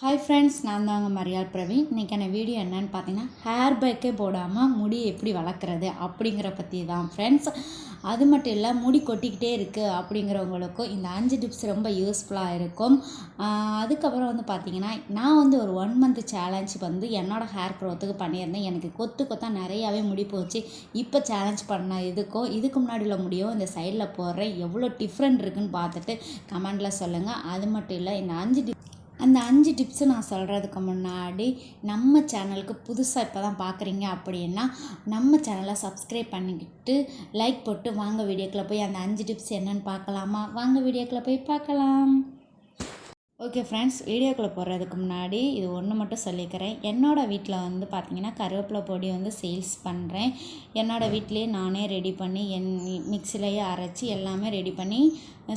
Hi friends நான் தாங்க மரியாள் பிரவீன். இன்றைக்கான வீடியோ என்னன்னு பார்த்தீங்கன்னா ஹேர் பேக்கே போடாமல் முடி எப்படி வளர்க்குறது அப்படிங்கிற பற்றி தான் ஃப்ரெண்ட்ஸ் அது மட்டும் இல்லை முடி கொட்டிக்கிட்டே இருக்குது அப்படிங்கிறவங்களுக்கும் இந்த அஞ்சு டிப்ஸ் ரொம்ப யூஸ்ஃபுல்லாக இருக்கும். அதுக்கப்புறம் வந்து பார்த்தீங்கன்னா நான் வந்து ஒரு ஒன் மந்த் சேலஞ்ச் வந்து என்னோடய ஹேர் க்ரோத்துக்கு பண்ணியிருந்தேன். எனக்கு கொத்து கொத்தாக நிறையாவே முடி போச்சு. இப்போ சேலஞ்ச் பண்ண இதுக்கும் இதுக்கு முன்னாடி உள்ள முடியும் இந்த சைடில் போடுறேன். எவ்வளோ டிஃப்ரெண்ட் இருக்குன்னு பார்த்துட்டு கமெண்டில் சொல்லுங்கள் அது மட்டும் இல்லை இந்த அஞ்சு டிப் அந்த அஞ்சு டிப்ஸு நான் சொல்கிறதுக்கு முன்னாடி நம்ம சேனலுக்கு புதுசாக இப்போ தான் பார்க்குறீங்க அப்படின்னா நம்ம சேனலை சப்ஸ்கிரைப் பண்ணிக்கிட்டு லைக் போட்டு வாங்க வீடியோக்குள்ளே போய் அந்த அஞ்சு டிப்ஸ் என்னென்னு பார்க்கலாமா வாங்க வீடியோக்குள்ளே போய் பார்க்கலாம் ஓகே ஃப்ரெண்ட்ஸ் வீடியோக்குள்ளே போடுறதுக்கு முன்னாடி இது ஒன்று மட்டும் சொல்லிக்கிறேன். என்னோடய வீட்டில் வந்து பார்த்திங்கன்னா கருவேப்பிலை பொடி வந்து சேல்ஸ் பண்ணுறேன் என்னோடய வீட்டிலேயே நானே ரெடி பண்ணி என் மிக்சிலேயே அரைச்சி எல்லாமே ரெடி பண்ணி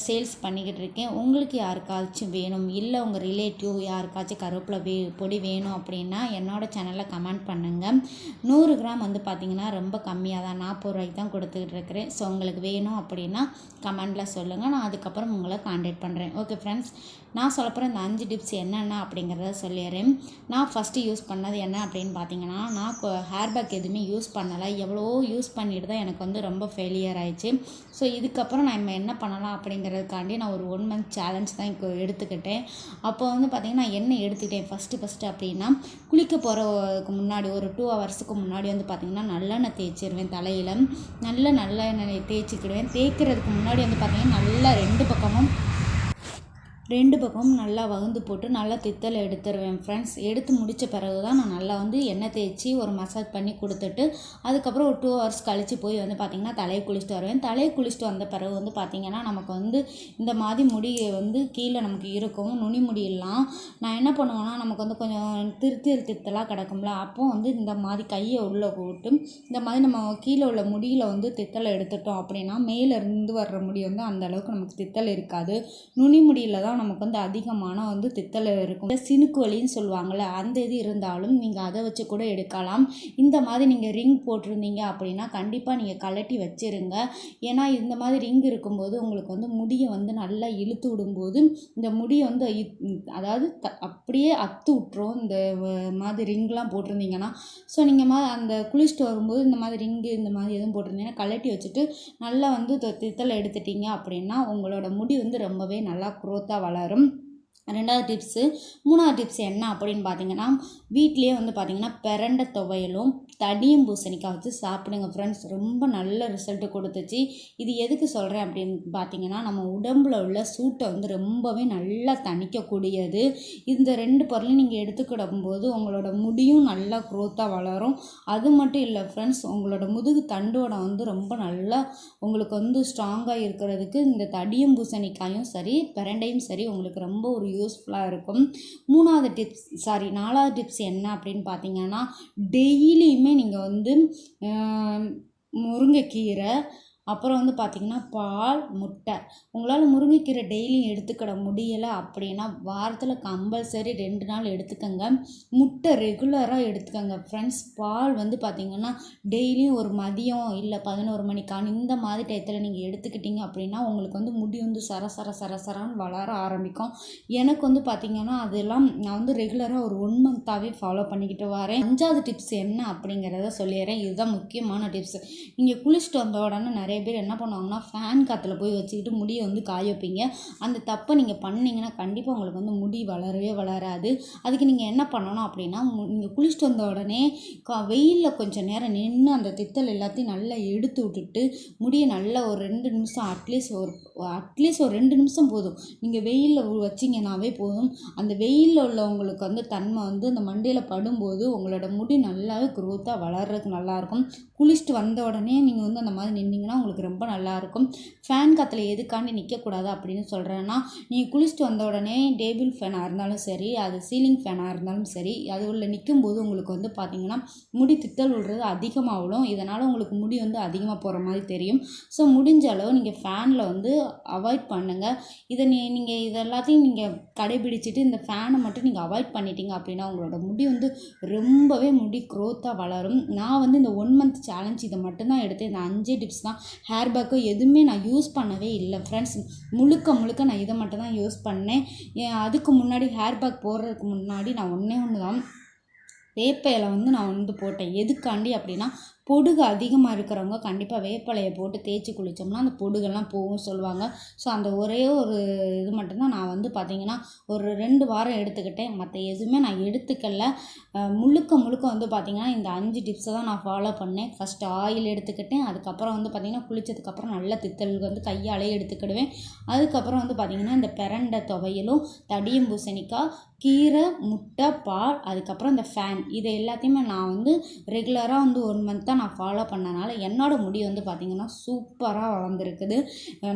சேல்ஸ் பண்ணிக்கிட்டு இருக்கேன். உங்களுக்கு யாருக்காச்சும் வேணும் இல்லை உங்கள் ரிலேட்டிவ் யாருக்காச்சும் கருவேப்பிலை வே பொடி வேணும் அப்படின்னா என்னோடய சேனலில் கமெண்ட் பண்ணுங்கள் நூறு கிராம் வந்து பார்த்திங்கன்னா ரொம்ப கம்மியாக தான் நாற்பது ரூபாய்க்கு தான் கொடுத்துக்கிட்டு இருக்கிறேன். ஸோ உங்களுக்கு வேணும் அப்படின்னா கமெண்டில் சொல்லுங்கள் நான் அதுக்கப்புறம் உங்களை காண்டாக்ட் பண்ணுறேன் ஓகே ஃப்ரெண்ட்ஸ் நான் சொல்லப்போகிற இந்த அஞ்சு டிப்ஸ் என்னென்ன அப்படிங்கிறத சொல்லிடுறேன். நான் ஃபஸ்ட்டு யூஸ் பண்ணது என்ன அப்படின்னு பார்த்தீங்கன்னா நான் ஹேர் பேக் எதுவுமே யூஸ் பண்ணலை. எவ்வளோ யூஸ் பண்ணிட்டு தான் எனக்கு வந்து ரொம்ப ஃபெயிலியர் ஆயிடுச்சு. ஸோ இதுக்கப்புறம் நம்ம என்ன பண்ணலாம் அப்படிங்கிறதுக்காண்டி நான் ஒரு ஒன் மந்த் சேலஞ்ச் தான் இப்போ எடுத்துக்கிட்டேன். அப்போ வந்து பார்த்திங்கன்னா நான் என்ன எடுத்துக்கிட்டேன்? ஃபஸ்ட்டு ஃபஸ்ட்டு அப்படின்னா குளிக்க போகிறதுக்கு முன்னாடி ஒரு டூ ஹவர்ஸுக்கு முன்னாடி வந்து பார்த்திங்கன்னா நல்லெண்ணெய் தேய்ச்சிருவேன் தலையில். நல்ல நல்லெண்ணெய் தேய்ச்சிக்கிடுவேன். தேய்க்கிறதுக்கு முன்னாடி வந்து பார்த்திங்கன்னா நல்லா ரெண்டு பக்கமும் ரெண்டு பக்கமும் நல்லா வகுந்து போட்டு நல்லா தித்தல் எடுத்துருவேன் ஃப்ரெண்ட்ஸ் எடுத்து முடித்த பிறகு தான் நான் நல்லா வந்து எண்ணெய் தேய்ச்சி ஒரு மசாஜ் பண்ணி கொடுத்துட்டு அதுக்கப்புறம் ஒரு டூ ஹவர்ஸ் கழித்து போய் வந்து பார்த்திங்கன்னா தலையை குளிச்சுட்டு வருவேன். தலையை குளிச்சுட்டு வந்த பிறகு வந்து பார்த்திங்கன்னா நமக்கு வந்து இந்த மாதிரி முடி வந்து கீழே நமக்கு இருக்கும் நுனி முடியெல்லாம் நான் என்ன பண்ணுவேன்னா நமக்கு வந்து கொஞ்சம் திருத்திரு தித்தலாக கிடக்கும்ல அப்போ வந்து இந்த மாதிரி கையை உள்ளே போட்டு இந்த மாதிரி நம்ம கீழே உள்ள முடியில் வந்து தித்தலை எடுத்துட்டோம் அப்படின்னா மேலே இருந்து வர்ற முடி வந்து அந்த அளவுக்கு நமக்கு தித்தல் இருக்காது. நுனி முடியில் தான் நமக்கு வந்து அதிகமான வந்து தித்தல் இருக்கும். சினுக்கு வலின்னு சொல்லுவாங்கள்ல அந்த இது இருந்தாலும் நீங்கள் அதை வச்சு கூட எடுக்கலாம். இந்த மாதிரி நீங்கள் ரிங் போட்டிருந்தீங்க அப்படின்னா கண்டிப்பாக நீங்கள் கழட்டி வச்சிருங்க. ஏன்னா இந்த மாதிரி ரிங் இருக்கும்போது உங்களுக்கு வந்து முடியை வந்து நல்லா இழுத்து விடும்போது இந்த முடியை வந்து அதாவது த- அப்படியே அத்து விட்டுரும். இந்த மாதிரி ரிங்லாம் போட்டிருந்தீங்கன்னா ஸோ நீங்கள் மா அந்த குளிச்சுட்டு வரும்போது இந்த மாதிரி ரிங்கு இந்த மாதிரி எதுவும் போட்டிருந்தீங்கன்னா கழட்டி வச்சுட்டு நல்லா வந்து த- தித்தலை எடுத்துட்டீங்க அப்படின்னா உங்களோட முடி வந்து ரொம்பவே நல்லா குரோத்தாக வளரும். ரெண்டாவது டிப்ஸு மூணாவது டிப்ஸ் என்ன அப்படின்னு பார்த்தீங்கன்னா வீட்லேயே வந்து பார்த்தீங்கன்னா பிறண்ட துவையலும் தடியும் பூசணிக்காய் வச்சு சாப்பிடுங்க ஃப்ரெண்ட்ஸ் ரொம்ப நல்ல ரிசல்ட்டு கொடுத்துச்சு. இது எதுக்கு சொல்கிறேன் அப்படின்னு பார்த்தீங்கன்னா நம்ம உடம்புல உள்ள சூட்டை வந்து ரொம்பவே நல்லா தணிக்கக்கூடியது. இந்த ரெண்டு பொருளையும் நீங்கள் எடுத்துக்கிடும் போது உங்களோட முடியும் நல்லா க்ரோத்தாக வளரும். அது மட்டும் இல்லை ஃப்ரெண்ட்ஸ் உங்களோட முதுகு தண்டோட வந்து ரொம்ப நல்லா உங்களுக்கு வந்து ஸ்ட்ராங்காக இருக்கிறதுக்கு இந்த தடியும் பூசணிக்காயும் சரி பிரண்டையும் சரி உங்களுக்கு ரொம்ப ஒரு யூஸ்ஃபுல்லாக இருக்கும். மூணாவது டிப்ஸ் சாரி நாலாவது டிப்ஸ் என்ன அப்படின்னு பார்த்தீங்கன்னா டெய்லியுமே நீங்கள் வந்து முருங்கைக்கீரை அப்புறம் வந்து பார்த்திங்கன்னா பால் முட்டை. உங்களால் முருங்கைக்கீரை டெய்லியும் எடுத்துக்கிட முடியலை அப்படின்னா வாரத்தில் கம்பல்சரி ரெண்டு நாள் எடுத்துக்கோங்க. முட்டை ரெகுலராக எடுத்துக்கோங்க. ஃப்ரெண்ட்ஸ் பால் வந்து பார்த்திங்கன்னா டெய்லியும் ஒரு மதியம் இல்லை பதினோரு மணிக்கான இந்த மாதிரி டயத்தில் நீங்கள் எடுத்துக்கிட்டீங்க அப்படின்னா உங்களுக்கு வந்து முடி வந்து சர சர சர சரன்னு வளர ஆரம்பிக்கும். எனக்கு வந்து பார்த்திங்கன்னா அதெல்லாம் நான் வந்து ரெகுலராக ஒரு ஒன் மந்த்தாகவே ஃபாலோ பண்ணிக்கிட்டு வரேன். அஞ்சாவது டிப்ஸ் என்ன அப்படிங்கிறத சொல்லிடுறேன். இதுதான் முக்கியமான டிப்ஸ் நீங்கள் குளிச்சுட்டு வந்த உடனே நிறைய பேர் என்ன பண்ணுவாங்கன்னா ஃபேன் காற்றுல போய் வச்சுக்கிட்டு முடியை வந்து காய வைப்பீங்க. அந்த தப்பை நீங்கள் பண்ணிங்கன்னா கண்டிப்பாக உங்களுக்கு வந்து முடி வளரவே வளராது. அதுக்கு நீங்கள் என்ன பண்ணணும் அப்படின்னா நீங்கள் குளிச்சுட்டு வந்த உடனே கா வெயிலில் கொஞ்சம் நேரம் நின்று அந்த தித்தல் எல்லாத்தையும் நல்லா எடுத்து விட்டுட்டு முடியை நல்லா ஒரு ரெண்டு நிமிஷம் அட்லீஸ்ட் ஒரு அட்லீஸ்ட் ஒரு ரெண்டு நிமிஷம் போதும். நீங்கள் வெயிலில் வச்சிங்கனாவே போதும். அந்த வெயிலில் உள்ளவங்களுக்கு வந்து தன்மை வந்து அந்த மண்டையில் படும்போது உங்களோட முடி நல்லாவே க்ரோத்தாக வளர்றதுக்கு நல்லாயிருக்கும் குளிச்சுட்டு வந்த உடனே நீங்கள் வந்து அந்த மாதிரி நின்றிங்கன்னா உங்களுக்கு ரொம்ப நல்லாயிருக்கும் ஃபேன் காற்றுல எதுக்காண்டி நிற்கக்கூடாது அப்படின்னு சொல்கிறேன்னா நீங்கள் குளிச்சுட்டு வந்த உடனே டேபிள் ஃபேனாக இருந்தாலும் சரி அது சீலிங் ஃபேனாக இருந்தாலும் சரி அது உள்ள நிற்கும்போது உங்களுக்கு வந்து பார்த்தீங்கன்னா முடி தித்தல் விடுறது அதிகமாக விடும் இதனால் உங்களுக்கு முடி வந்து அதிகமாக போகிற மாதிரி தெரியும். ஸோ முடிஞ்ச அளவு நீங்கள் ஃபேனில் வந்து அவாய்ட் பண்ணுங்கள் இதை நீ நீங்கள் இதெல்லாத்தையும் நீங்கள் கடைபிடிச்சிட்டு இந்த ஃபேனை மட்டும் நீங்கள் அவாய்ட் பண்ணிட்டீங்க அப்படின்னா உங்களோட முடி வந்து ரொம்பவே முடி க்ரோத்தாக வளரும். நான் வந்து இந்த ஒன் மந்த் சேலஞ்ச் இதை மட்டும்தான் எடுத்தேன். இந்த அஞ்சே டிப்ஸ் தான். ஹேர் பேக்கு எதுவுமே நான் யூஸ் பண்ணவே இல்லை ஃப்ரெண்ட்ஸ் முழுக்க முழுக்க நான் இதை மட்டும் தான் யூஸ் பண்ணேன். அதுக்கு முன்னாடி ஹேர் பேக் போடுறதுக்கு முன்னாடி நான் ஒன்றே ஒன்று தான் வேப்ப இலை வந்து நான் வந்து போட்டேன். எதுக்காண்டி அப்படின்னா பொடுகு அதிகமாக இருக்கிறவங்க கண்டிப்பாக வேப்பிலையை போட்டு தேய்ச்சி குளித்தோம்னா அந்த பொடுகெல்லாம் போகும் சொல்லுவாங்க. ஸோ அந்த ஒரே ஒரு இது மட்டும்தான் நான் வந்து பார்த்திங்கன்னா ஒரு ரெண்டு வாரம் எடுத்துக்கிட்டேன். மற்ற எதுவுமே நான் எடுத்துக்கல. முழுக்க முழுக்க வந்து பார்த்திங்கன்னா இந்த அஞ்சு டிப்ஸை தான் நான் ஃபாலோ பண்ணேன். ஃபஸ்ட்டு ஆயில் எடுத்துக்கிட்டேன். அதுக்கப்புறம் வந்து பார்த்திங்கன்னா குளித்ததுக்கப்புறம் நல்ல தித்தல் வந்து கையாலே எடுத்துக்கிடுவேன். அதுக்கப்புறம் வந்து பார்த்திங்கன்னா இந்த பிரண்டை துவையலும் தடியும் பூசணிக்காய் கீரை முட்டை பால் அதுக்கப்புறம் இந்த ஃபேன் இதை எல்லாத்தையுமே நான் வந்து ரெகுலராக வந்து ஒன் மந்த் தான் நான் ஃபாலோ பண்ணனால என்னோட முடி வந்து பார்த்திங்கன்னா சூப்பராக வளர்ந்துருக்குது.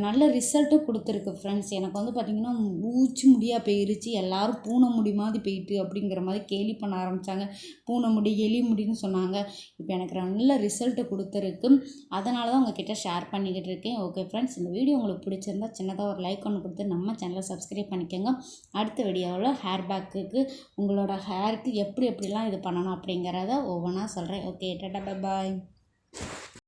நல்ல ரிசல்ட்டும் கொடுத்துருக்கு ஃப்ரெண்ட்ஸ் எனக்கு வந்து பார்த்திங்கன்னா ஊச்சி முடியாக போயிருச்சு. எல்லாரும் பூனை முடி மாதிரி போயிட்டு அப்படிங்கிற மாதிரி கேலி பண்ண ஆரம்பித்தாங்க பூனை முடி எலி முடின்னு சொன்னாங்க. இப்போ எனக்கு நல்ல ரிசல்ட்டு கொடுத்துருக்கு. அதனால தான் உங்ககிட்ட ஷேர் பண்ணிக்கிட்டு இருக்கேன். ஓகே ஃப்ரெண்ட்ஸ் இந்த வீடியோ உங்களுக்கு பிடிச்சிருந்தா சின்னதாக ஒரு லைக் ஒன்று கொடுத்து நம்ம சேனலை சப்ஸ்கிரைப் பண்ணிக்கோங்க. அடுத்த வீடியோவில் ஹேர் பேக் ஹேர்பேக்குக்கு உங்களோட ஹேருக்கு எப்படி எப்படிலாம் இது பண்ணணும் அப்படிங்கிறத ஒவ்வொன்றா சொல்கிறேன் ஓகே டாட்டா பை பாய்